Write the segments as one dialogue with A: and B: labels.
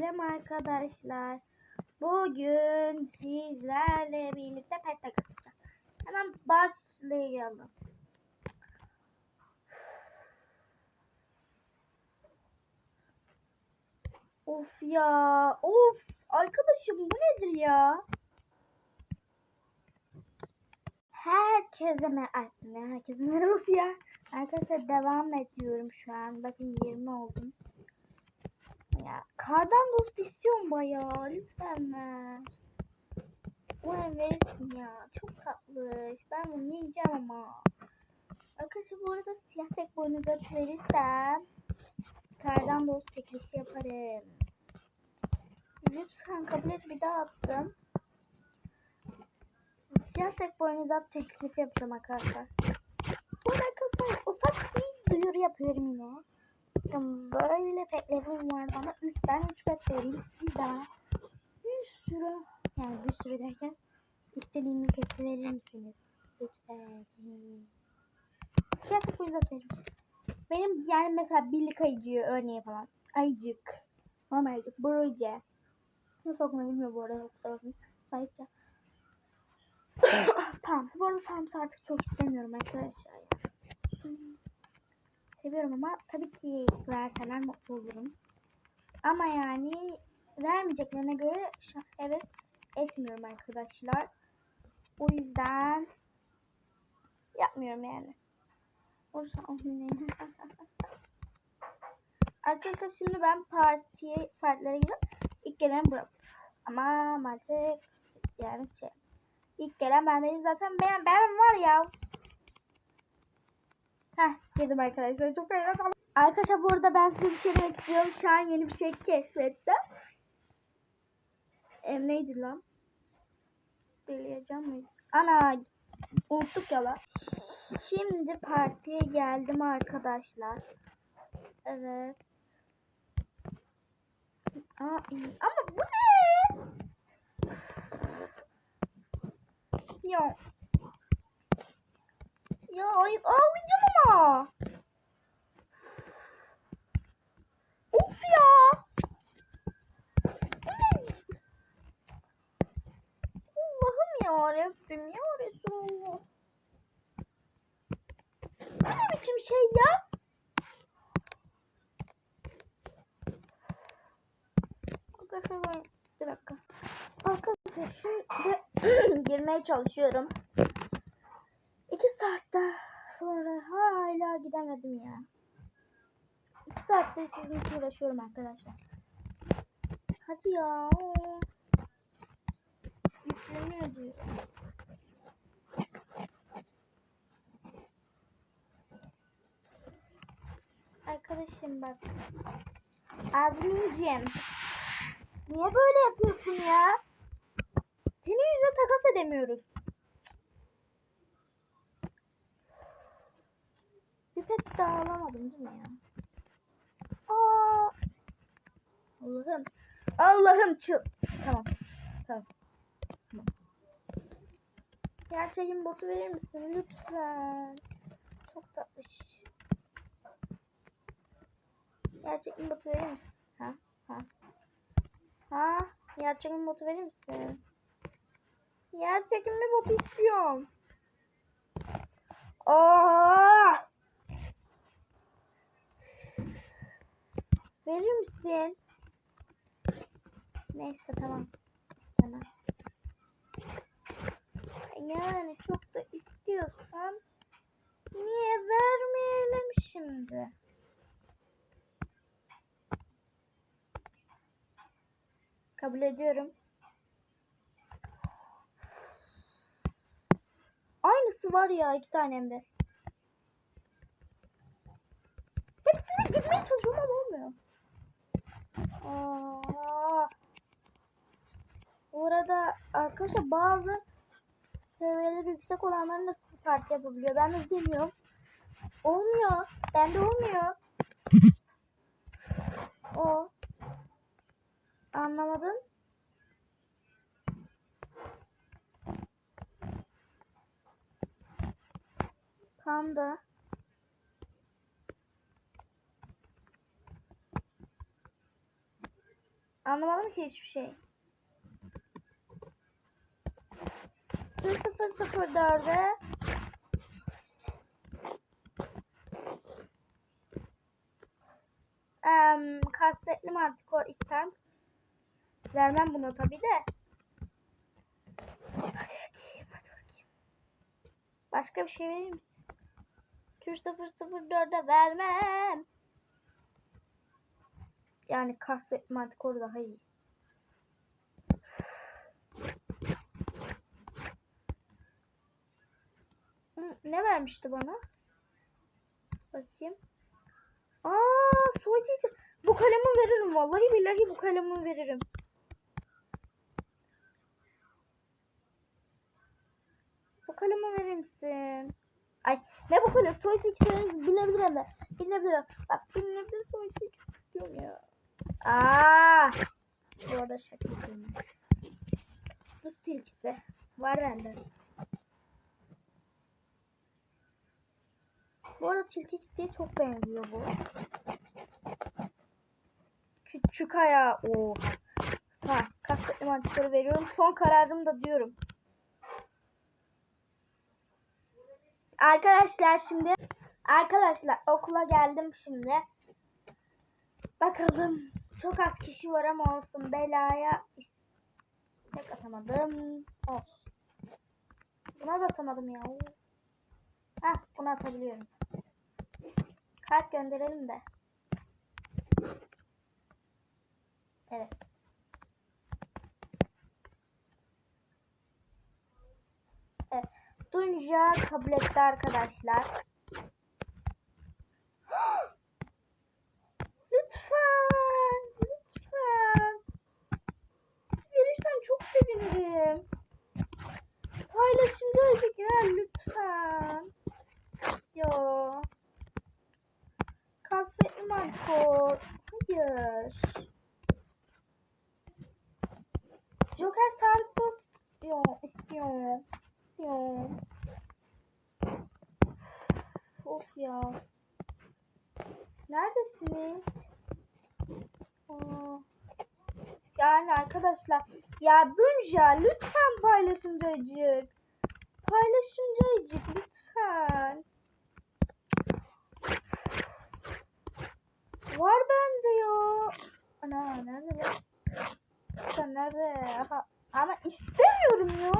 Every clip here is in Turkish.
A: Selam arkadaşlar. Bugün sizlerle birlikte pet takılacağız. Hemen başlayalım. Of ya, of arkadaşım bu nedir ya? Herkese mer ne herkese merhaba. Arkadaşlar devam ediyorum şu an. Bakın 20 oldum. Ya kardan dost istiyorum bayağı. Lütfen ver. Umarım verirsin ya. Çok tatlı. Ben bunu yiyeceğim ama. Arkadaşlar bu arada siyah tek boynuza verirsem kardan dost teklifi yaparım. Lütfen kabul et bir daha attım. Siyah tek boynuzat teklifi yapacağım arkadaşlar. Bu arada ufak bir duyuru yapıyorum yine. Bakın böyle petlerim var bana 3 tane 3 pet vereyim. Siz daha bir sürü yani bir sürü derken istediğimi pet verir misiniz? Lütfen. Tek boynuzat verir misiniz? Benim yani mesela birlik ayıcığı örneği falan. Ayıcık. Normal ayıcık. Broje. Nasıl okumayı bilmiyorum bu arada. Sayıca. tamam. Bu arada tamam artık çok istemiyorum arkadaşlar. Ya. Seviyorum ama tabii ki verseler mutlu olurum. Ama yani vermeyeceklerine göre evet etmiyorum arkadaşlar. O yüzden yapmıyorum yani. O yüzden Arkadaşlar şimdi ben partiye partilere gidiyorum. İlk gelen bu. Ama maalesef yani şey. İlk gelen ben değilim zaten ben, ben var ya. Heh girdim arkadaşlar çok eğlenceli. Arkadaşlar burada ben size bir şey demek istiyorum. Şu an yeni bir şey keşfettim. Em neydi lan? Deliyeceğim mi? Ana unuttuk ya lan. Şimdi partiye geldim arkadaşlar. Evet. Aa, iyi. Ama bu ne? Ya. Ya ayıp ağlayacağım ama. Of ya. Allah'ım ya Rabbim ya Resulullah. Bu ne biçim şey ya? Arkadaşlar bir dakika. Arkadaşlar şimdi girmeye çalışıyorum. İki saatte sonra hala gidemedim ya. İki saattir sizin için uğraşıyorum arkadaşlar. Hadi ya. Yükleniyor diyor. Arkadaşım bak. Azminciğim. Niye böyle yapıyorsun ya? Senin yüzüne takas edemiyoruz. Bir pet daha alamadım değil mi ya? Allah'ım. Allah'ım çıl. Tamam. tamam. Gerçeğin botu verir misin lütfen? Çok tatlış. Gerçeğin botu verir misin? Ha? Ha? Ha? Gerçeğin botu verir misin? Gerçeğin bir botu istiyorum. Aa! Verir misin? Neyse tamam. İstemem. Yani çok da istiyorsan niye vermeyelim şimdi? Kabul ediyorum. Aynısı var ya iki tanemde. Hepsine gitmeye çalışıyorum ama olmuyor. Aa. Bu arkadaşlar bazı seviyeleri yüksek olanların da parti yapabiliyor. Ben de demiyorum. Olmuyor. Bende olmuyor. O. Anlamadın? Panda. Anlamadım ki hiçbir şey. 0004'e Em, kasetli mantikor ister misin? Vermem bunu tabi de. Hadi bakayım, hadi bakayım. Başka bir şey verir misin? Tür 004'e vermem. Yani kasetli mantikor daha iyi. Ne vermişti bana? Bakayım. Aa, soğutucu. Bu kalemi veririm vallahi billahi bu kalemi veririm. Bu kalemi verir misin? Ay ne bu kalem? Soğutucu bilebilirim de. Bilebilirim. Bak bilebilirim soğutucu istiyorum ya. Aa! Bu arada şaka yapıyorum. Bu tilkisi. Var bende. Bu arada tilkisiye çok benziyor bu. Küçük ayağı. Oo. Ha, kastetli mantıkları veriyorum. Son kararım da diyorum. Arkadaşlar şimdi arkadaşlar okula geldim şimdi. Bakalım çok az kişi var ama olsun belaya tek atamadım. Olsun. Buna da atamadım ya. Heh bunu atabiliyorum. Kalp gönderelim de. Evet. Evet. Tunca kabul etti arkadaşlar. lütfen. Lütfen. Verirsen çok sevinirim. Paylaşımcı olacak ya lütfen. Yo. Marco. Hayır. Joker Santos istiyor. istiyor. İstiyor. Of ya. Neredesiniz? Aa. Yani arkadaşlar ya Dunja lütfen paylaşımcıcık. Paylaşımcıcık lütfen. Var bende ya. Ana nerede be? Sen nerede? Aha. Ama istemiyorum ya.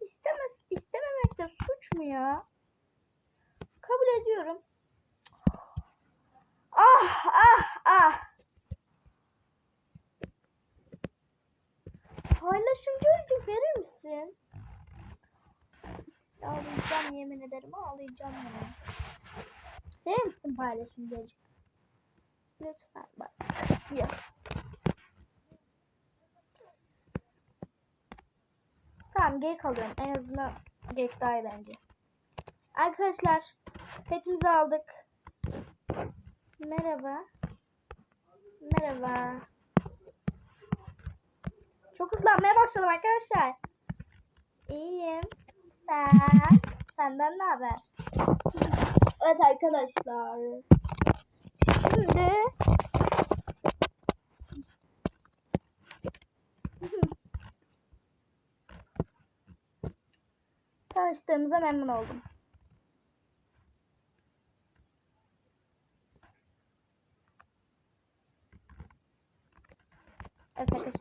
A: İstemez, istememek de suç mu ya? Kabul ediyorum. Ah ah ah. Paylaşımcı öcük verir misin? Ağlayacağım yemin ederim ağlayacağım ya. Verir misin paylaşımcı öcük? Lütfen bak. Yok. Tamam geyik alıyorum. En azından geyik daha iyi bence. Arkadaşlar petimizi aldık. Merhaba. Merhaba. Çok hızlanmaya başladım arkadaşlar. İyiyim. Sen? Senden ne haber? Evet arkadaşlar. Şimdi tanıştığımıza memnun oldum. Evet.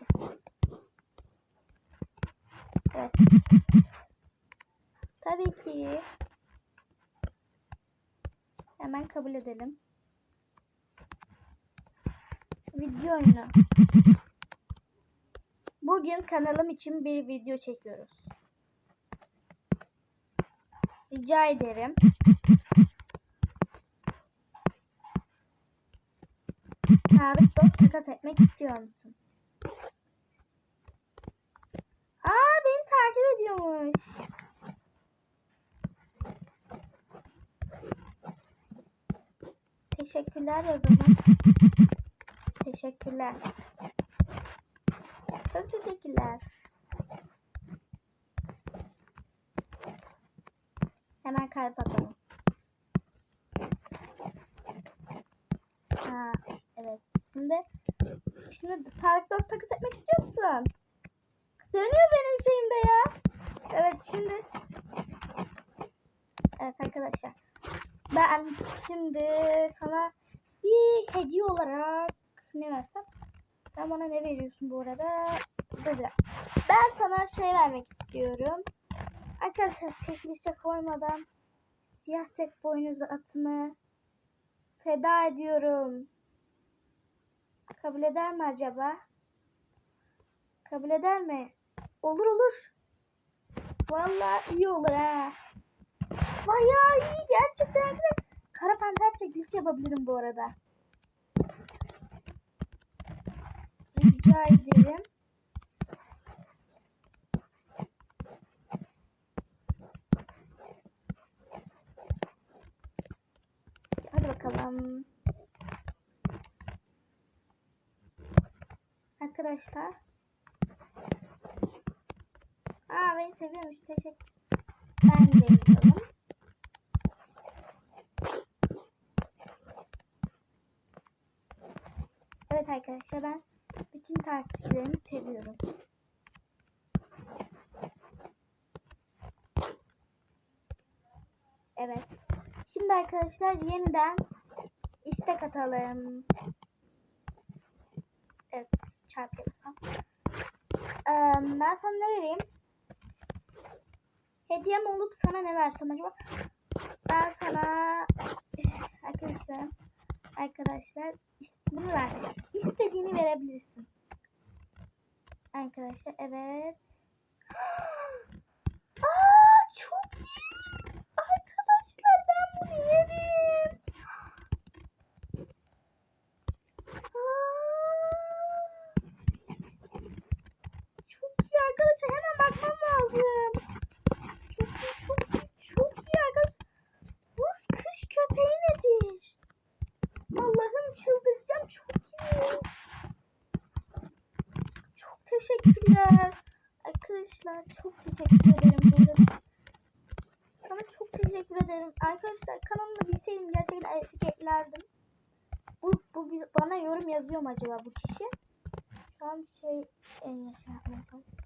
A: Evet. Tabii ki. Hemen kabul edelim. Video oyunu. Bugün kanalım için bir video çekiyoruz. Rica ederim. Sabit dost takas etmek istiyor musun? Aa beni takip ediyormuş. Teşekkürler o zaman. Teşekkürler. Çok teşekkürler. Hemen kalp atalım. Ha, evet. Şimdi şimdi sağlık dost takas etmek istiyor musun? Dönüyor benim şeyimde ya. Evet şimdi Evet arkadaşlar. Ben şimdi sana bir hediye olarak ne versem? Sen bana ne veriyorsun bu arada? Güzel. Ben sana şey vermek istiyorum. Arkadaşlar çekilişe koymadan siyah tek boynuzu atımı feda ediyorum. Kabul eder mi acaba? Kabul eder mi? Olur olur. Vallahi iyi olur ha. Bayağı iyi gerçekten. Kara panter çekilişi yapabilirim bu arada. Rica ederim. Hadi bakalım. Arkadaşlar. Aa beni seviyormuş. Teşekkür. Ben de yapalım. Evet arkadaşlar ben bütün seviyorum. Evet. Şimdi arkadaşlar yeniden istek atalım. Evet. Çarpı yapalım. Ee, ben sana ne vereyim? Hediyem olup sana ne versem acaba? Ben sana arkadaşlar arkadaşlar bunu ver. İstediğini verebilirsin. Arkadaşlar evet. Aa çok iyi. Arkadaşlar ben bunu yerim. Aa, çok iyi arkadaşlar hemen bakmam lazım. Çok iyi çok iyi çok iyi arkadaşlar. Buz kış köpeği nedir? Allah'ım çıldıracağım çok iyi. Çok teşekkürler. Arkadaşlar çok teşekkür ederim. Sana çok teşekkür ederim. Arkadaşlar kanalımı bilseydim gerçekten etiketlerdim. Bu, bu bana yorum yazıyor mu acaba bu kişi? Şu an şey en yaşa yapmaya çalışıyorum.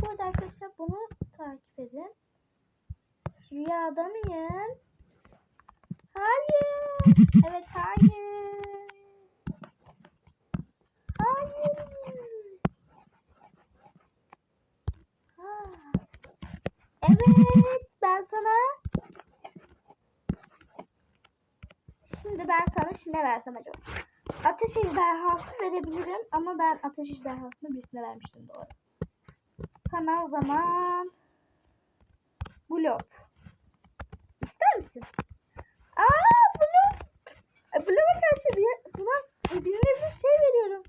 A: Bu arada arkadaşlar bunu takip edin. Rüyada mıyım? Hayır. Evet hayır. Hayır. Ha. Evet ben sana Şimdi ben sana şimdi ne versem acaba? Ateş ejderhası verebilirim ama ben ateş ejderhasını birisine vermiştim doğru. Sana o zaman Blop. İster misin? Aa Blop. E, Blop'a karşı bir, buna birine bir şey veriyorum.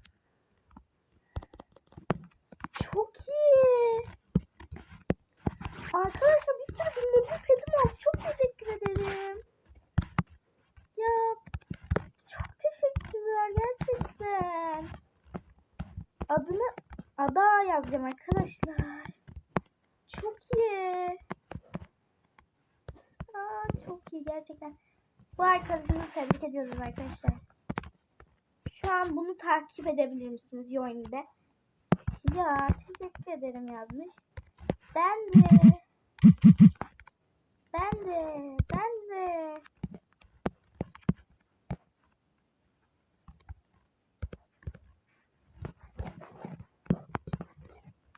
A: Çok iyi. Arkadaşlar bir sürü binlerce pedim oldu. Çok teşekkür ederim. Ya çok teşekkürler gerçekten. Adını Ada yazacağım arkadaşlar. Çok iyi. Aa, çok iyi gerçekten. Bu arkadaşımı tebrik ediyorum arkadaşlar. Şu an bunu takip edebilir misiniz Yoin'de? Ya teşekkür ederim yazmış. Ben de. Ben de. Ben de.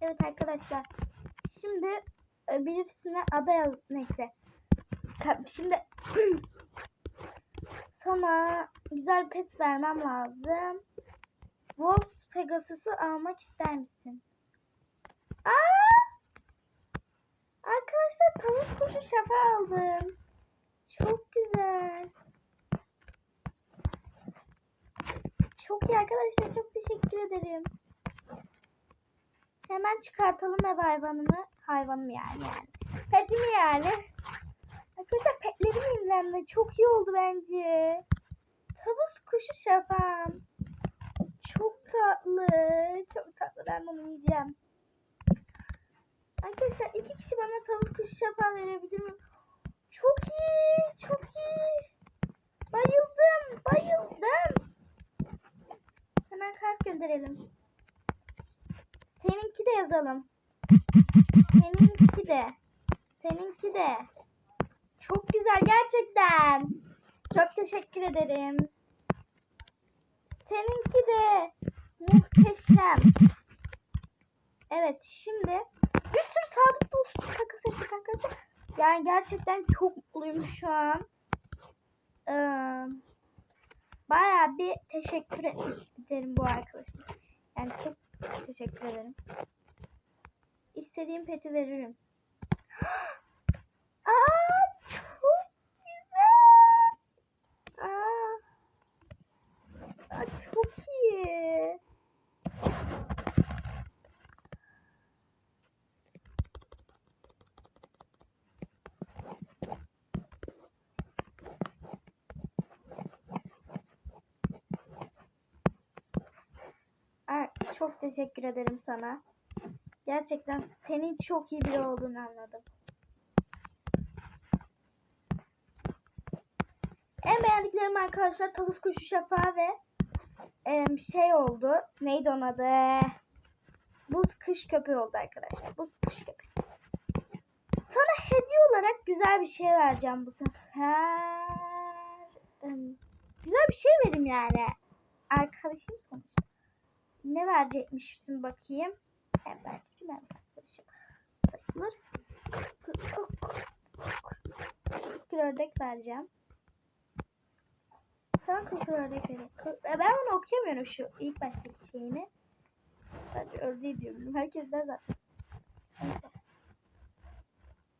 A: Evet arkadaşlar. Şimdi e, birisine ada yaz neyse. Şimdi sana güzel pet vermem lazım. Wolf Pegasus'u almak ister misin? Aa! Arkadaşlar tavuk kuşu şafa aldım. Çok güzel. Çok iyi arkadaşlar. Çok teşekkür ederim. Hemen çıkartalım ev hayvanımı. Hayvanım yani yani. Petimi yani. Arkadaşlar petlerim yenilendi. Çok iyi oldu bence. Tavus kuşu şafam. Çok tatlı. Çok tatlı. Ben bunu yiyeceğim. Arkadaşlar iki kişi bana tavus kuşu şafam verebilir mi? Çok iyi. Çok iyi. Bayıldım. Bayıldım. gönderelim. Seninki de yazalım. Seninki de. Seninki de. Çok güzel gerçekten. Çok teşekkür ederim. Seninki de muhteşem. Evet şimdi bir sürü sadık dost takas ettik arkadaşlar. Yani gerçekten çok mutluyum şu an. Ee, bayağı bir teşekkür ederim bu arkadaşıma. Yani çok teşekkür ederim. İstediğim peti veririm. Aa çok güzel. Aa, Aa çok iyi. Aa, çok teşekkür ederim sana. Gerçekten senin çok iyi biri olduğunu anladım. En beğendiklerim arkadaşlar tavus kuşu şafağı ve em, şey oldu. Neydi onun adı? Buz kış köpeği oldu arkadaşlar. Buz kış köpeği. Sana hediye olarak güzel bir şey vereceğim bu sefer. Güzel bir şey vereyim yani. Arkadaşım. Ne verecekmişsin bakayım. Ben belki ben. Sayılır. Kırk ördek vereceğim. Sana kırk ördek E, Ben bunu okuyamıyorum şu ilk baştaki şeyini. Sadece ördeği diyorum. Herkes der zaten.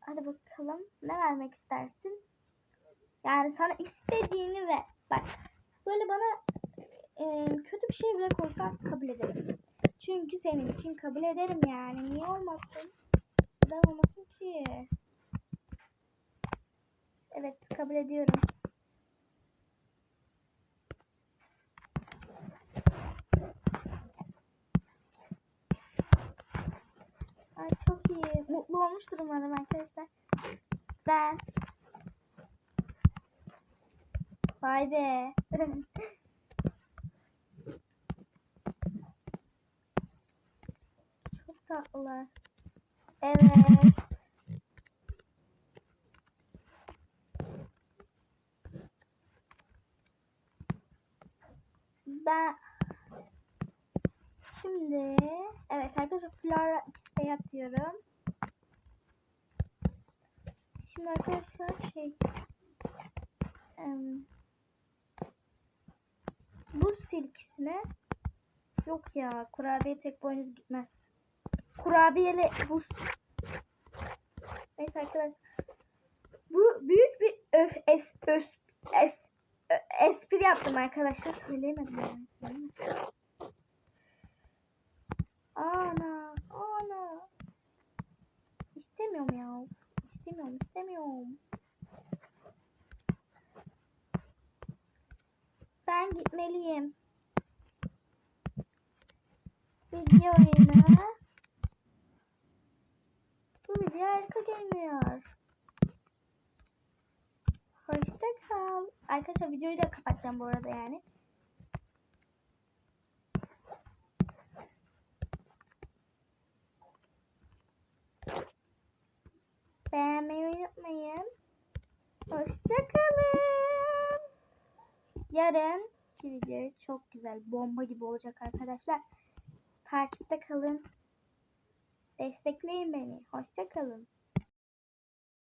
A: Hadi bakalım. Ne vermek istersin? Yani sana istediğini ver. Bak. Böyle bana e, kötü bir şey bile koysan kabul ederim. Çünkü senin için kabul ederim yani. Niye olmasın? Neden olmasın ki? Evet kabul ediyorum. Ay çok iyi. Mutlu olmuştur umarım arkadaşlar. Ben. Vay be. Çok tatlılar. Evet. Ben şimdi evet arkadaşlar Flora X'e atıyorum. Şimdi arkadaşlar şey em, bu tilkisine yok ya kurabiye tek boynuz gitmez. Kurabiyeli buz Neyse arkadaşlar. Bu büyük bir öf, es, ös, es, ö- espri yaptım arkadaşlar. Söyleyemedim yani. Ana, ana. İstemiyorum ya. İstemiyorum, istemiyorum. Ben gitmeliyim. Video oyunu. Bu harika gelmiyor. Hoşça kal. Arkadaşlar videoyu da kapatacağım bu arada yani. Beğenmeyi unutmayın. Hoşça kalın. Yarın video çok güzel bomba gibi olacak arkadaşlar. Takipte kalın. Destekleyin beni. Hoşça kalın.